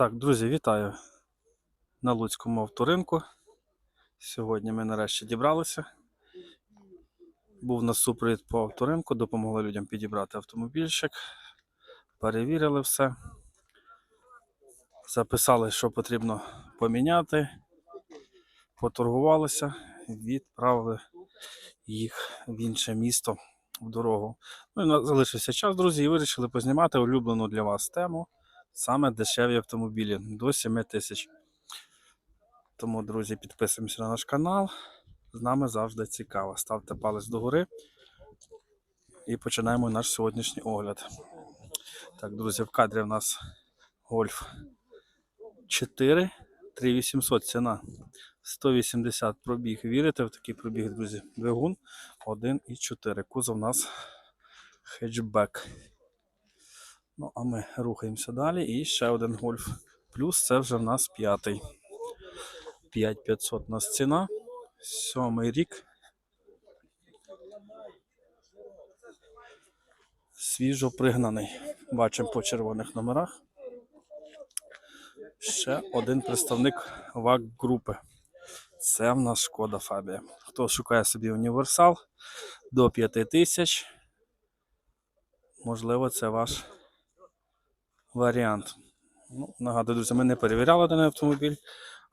Так, друзі, вітаю на Луцькому авторинку. Сьогодні ми нарешті дібралися. Був на супровід по авторинку, допомогли людям підібрати автомобільчик, перевірили все. Записали, що потрібно поміняти, поторгувалися, відправили їх в інше місто в дорогу. Ну і залишився час, друзі, і вирішили познімати улюблену для вас тему саме дешеві автомобілі до 7 тисяч. Тому, друзі, підписуємося на наш канал. З нами завжди цікаво. Ставте палець догори і починаємо наш сьогоднішній огляд. Так, друзі, в кадрі в нас Гольф 4, 3800 ціна. 180 пробіг. Вірите в такий пробіг, друзі? Двигун 1,4. Кузов у нас хетчбек. Ну, а ми рухаємося далі. І ще один гольф. Плюс це вже в нас п'ятий. 5500 у нас ціна. Сьомий рік. Свіжо пригнаний. Бачимо по червоних номерах. Ще один представник ВАК групи. Це в нас шкода Фабія. Хто шукає собі універсал до 5000, можливо, це ваш варіант. Ну, нагадую, друзі, ми не перевіряли даний автомобіль,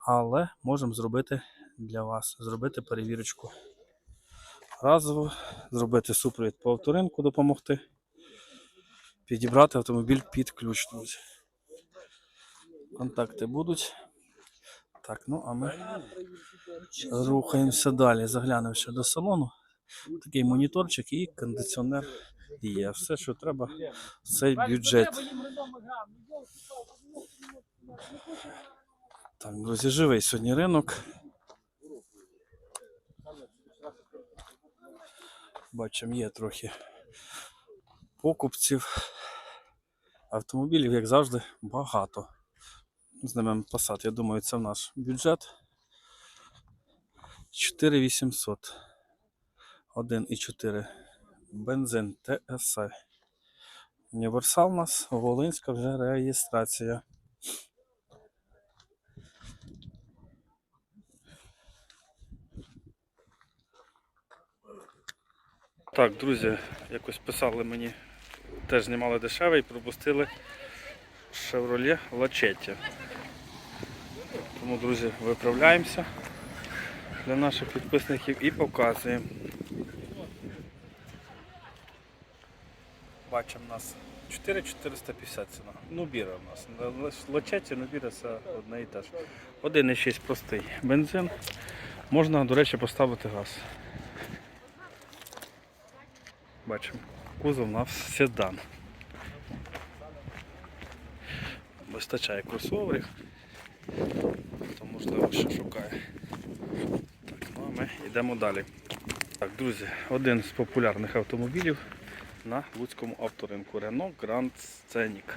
але можемо зробити для вас, зробити перевірочку разово, зробити супровід по авторинку, допомогти, підібрати автомобіль під ключ, друзі. Контакти будуть. Так, ну а ми рухаємося далі. Заглянемо ще до салону. Такий моніторчик і кондиціонер є. Все, що треба цей бюджет. Так, друзі, живий сьогодні ринок. Бачимо, є трохи покупців. Автомобілів, як завжди, багато. Знімемо Passat, я думаю, це в наш бюджет. 4800. 1,4. Бензин TSI. Універсал у нас, Волинська вже реєстрація. Так, друзі, якось писали мені, теж знімали дешевий, пропустили Chevrolet Lachetti. Тому, друзі, виправляємося для наших підписників і показуємо. Бачимо у нас 4450 ціна. Нубіра у нас. Лачеті, Нубіра це одне і те ж. 1,6 простий бензин. Можна, до речі, поставити газ. Бачимо. Кузов у нас седан. Вистачає кросоверів. Хто можливо ще шукає. Так, ну а ми йдемо далі. Так, друзі, один з популярних автомобілів на Луцькому авторинку Renault Grand Scenic.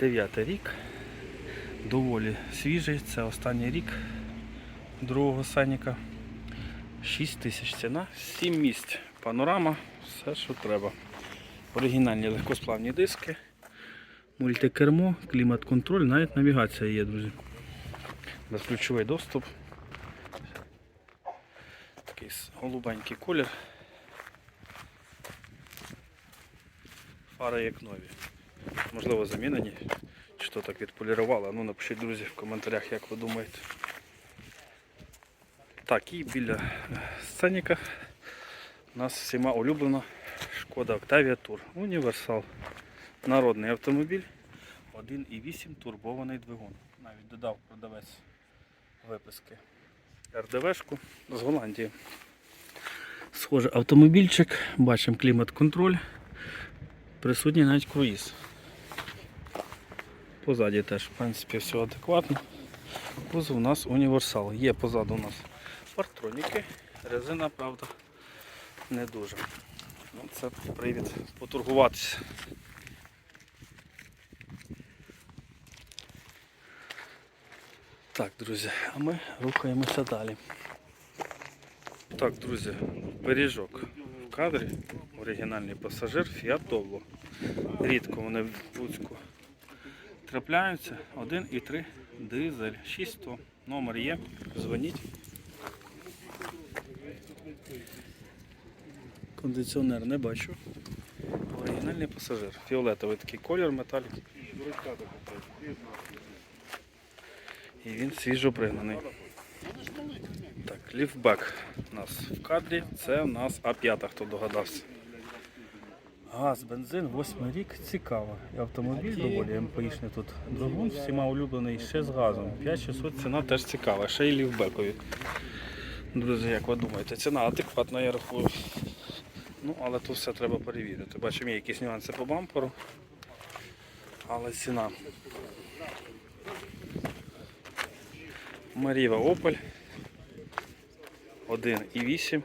Дев'ятий рік. Доволі свіжий, це останній рік другого Сеніка. 6 тисяч ціна, 7 місць. Панорама, все, що треба. Оригінальні легкосплавні диски, мультикермо, клімат-контроль, навіть навігація є, друзі. Безключовий доступ. Такий голубенький колір. Фари як нові. Можливо, замінені. Чи то так відполірували. Ну напишіть, друзі, в коментарях, як ви думаєте. Так, і біля е, сценіка у нас всіма улюблена шкода Octavia Tour. Універсал. Народний автомобіль. 1,8 турбований двигун. Навіть додав продавець виписки РДВшку з Голландії. Схоже, автомобільчик, бачимо клімат-контроль. Присутній навіть круїз. Позаді теж, в принципі, все адекватно. Кузов у нас універсал. Є позаду у нас партроніки. Резина, правда, не дуже. Ну, це привід поторгуватися. Так, друзі, а ми рухаємося далі. Так, друзі, пиріжок в кадрі. Оригінальний пасажир Fiat. Рідко вони в Луцьку трапляються 1,3 дизель 600. Номер є. Дзвоніть. Кондиціонер не бачу. Оригінальний пасажир. Фіолетовий такий колір, металік. І він свіжо пригнаний. Так, ліфтбек у нас в кадрі. Це у нас А5, хто догадався. Газ, бензин, восьмий рік, цікаво. І автомобіль доволі МПІшний тут. Другун всіма улюблений ще з газом. 5600 ціна теж цікава, ще й лівбекові. Друзі, як ви думаєте, ціна адекватна, я рахую. Ну, але тут все треба перевірити. Бачимо, є якісь нюанси по бамперу. Але ціна. Маріва Opel 1,8.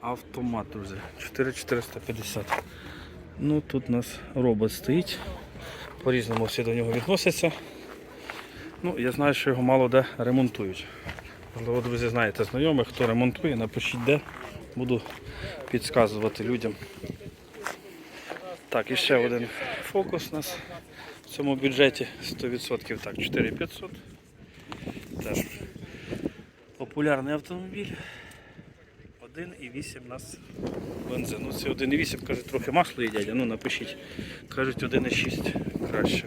Автомат, друзі. 4450. Ну тут у нас робот стоїть. По-різному всі до нього відносяться. Ну, я знаю, що його мало де ремонтують. Можливо, друзі, знаєте знайомих, хто ремонтує, напишіть де. Буду підказувати людям. Так, і ще один фокус у нас в цьому бюджеті 100%. Так, 4500. Теж популярний автомобіль. 1,8 у нас бензин. Ну, це 1,8, кажуть, трохи масло їдять, а ну напишіть. Кажуть 1,6 краще.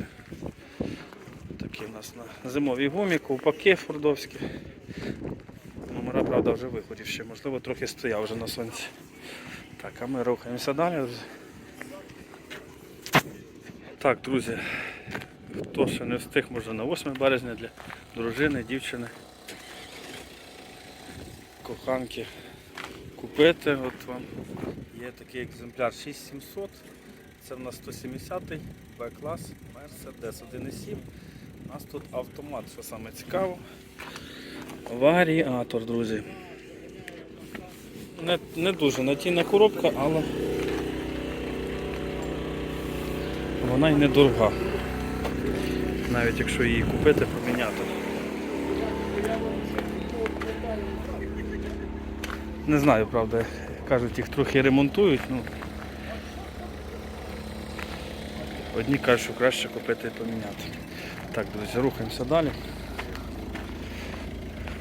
Такі у нас на зимовій гумі, ковпаки фордовські. Номера, правда, вже виходів ще, можливо, трохи стояв вже на сонці. Так, а ми рухаємося далі. Так, друзі, хто ще не встиг, може на 8 березня для дружини, дівчини, коханки купити. От вам є такий екземпляр 6700. Це в нас 170-й Б-клас, Mercedes 1.7. У нас тут автомат, що саме цікаво. Варіатор, друзі. Не, не дуже натійна коробка, але вона й недорога. Навіть якщо її купити, Не знаю, правда, кажуть, їх трохи ремонтують. Ну, одні кажуть, що краще купити і поміняти. Так, друзі, рухаємося далі.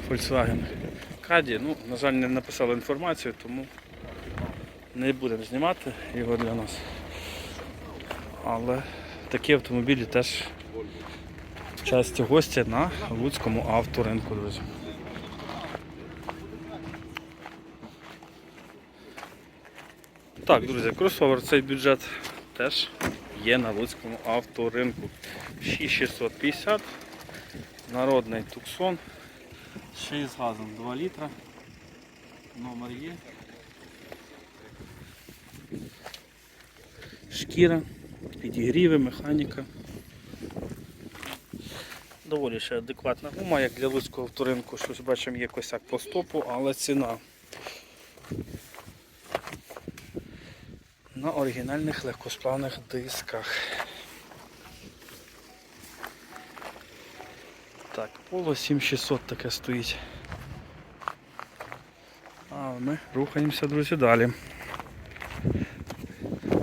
Volkswagen Caddy, ну, на жаль, не написали інформацію, тому не будемо знімати його для нас. Але такі автомобілі теж часті гості на Луцькому авторинку, друзі. Так, друзі, кросовер цей бюджет теж є на Луцькому авторинку. 6650, народний туксон, ще з газом 2 літра. Номер є. Шкіра, підігріви, механіка. Доволі ще адекватна гума, як для Луцького авторинку. Щось бачимо є косяк по стопу, але ціна. На оригінальних легкосплавних дисках. Так, поло 7600 таке стоїть. А ми рухаємося, друзі, далі.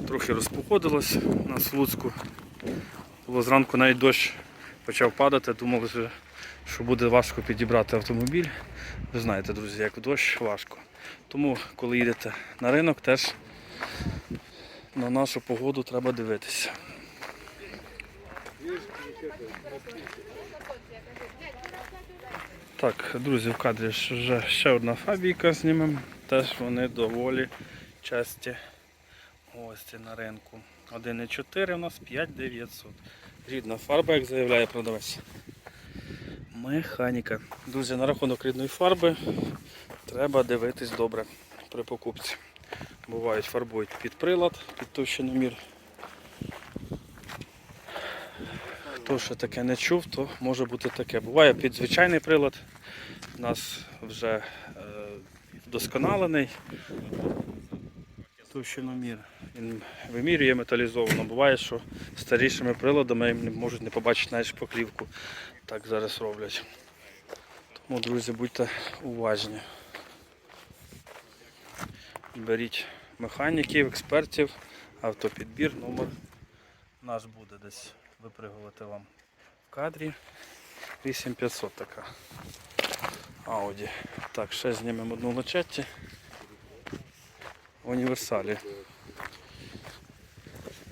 Трохи розпогодилось у нас. Було зранку навіть дощ почав падати, думали, що буде важко підібрати автомобіль. Ви знаєте, друзі, як дощ важко. Тому, коли їдете на ринок, теж на нашу погоду треба дивитися. Так, друзі, в кадрі вже ще одна фабійка знімемо. Теж вони доволі часті гості на ринку. 1,4 у нас 5900. Рідна фарба, як заявляє продавець. Механіка. Друзі, на рахунок рідної фарби треба дивитись добре при покупці. Бувають фарбують під прилад, під товщиномір. Хто ще таке не чув, то може бути таке. Буває під звичайний прилад. У нас вже е, вдосконалений товщиномір. Він вимірює металізовано. Буває, що старішими приладами можуть не побачити навіть шпаклівку. Так зараз роблять. Тому, друзі, будьте уважні. Беріть механіків, експертів, автопідбір номер наш буде десь випригувати вам в кадрі. 8500 така. Ауді. Так, ще знімемо одну лачетті. Універсалі.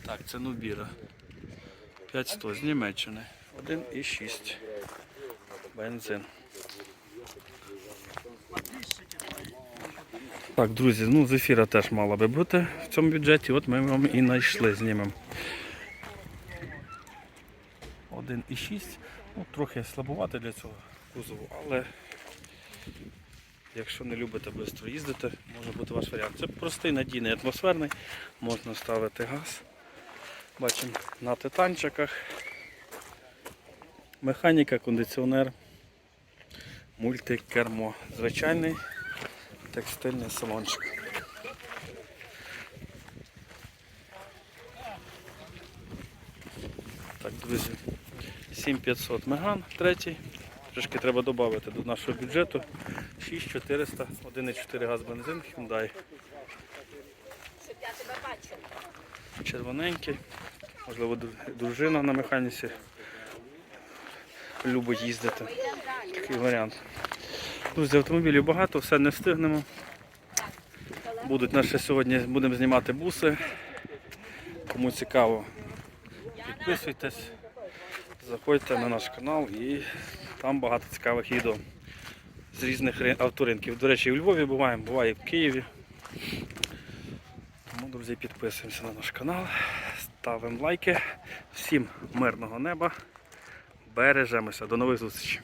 Так, це Нубіра. 500 з Німеччини. 1,6. Бензин. Так, друзі, ну зефіра теж мала би бути в цьому бюджеті. От ми вам і знайшли, знімемо. 1,6. Ну, трохи слабувати для цього кузову, але якщо не любите швидко їздити, може бути ваш варіант. Це простий, надійний, атмосферний, можна ставити газ. Бачимо на титанчиках. Механіка, кондиціонер, мультикермо. Звичайний текстильний салончик. Так, друзі, 7500 меган, третій. Трошки треба додати до нашого бюджету. 6400, 1,4 газ бензин, Hyundai. Червоненький. Можливо, дружина на механіці любить їздити. Такий варіант. Друзі, автомобілів багато, все не встигнемо. Будуть наші сьогодні, будемо знімати буси. Кому цікаво, підписуйтесь, заходьте на наш канал і там багато цікавих відео з різних авторинків. До речі, і у Львові буваємо, буває і в Києві. Тому, друзі, підписуємося на наш канал, ставимо лайки. Всім мирного неба. Бережемося. До нових зустрічей.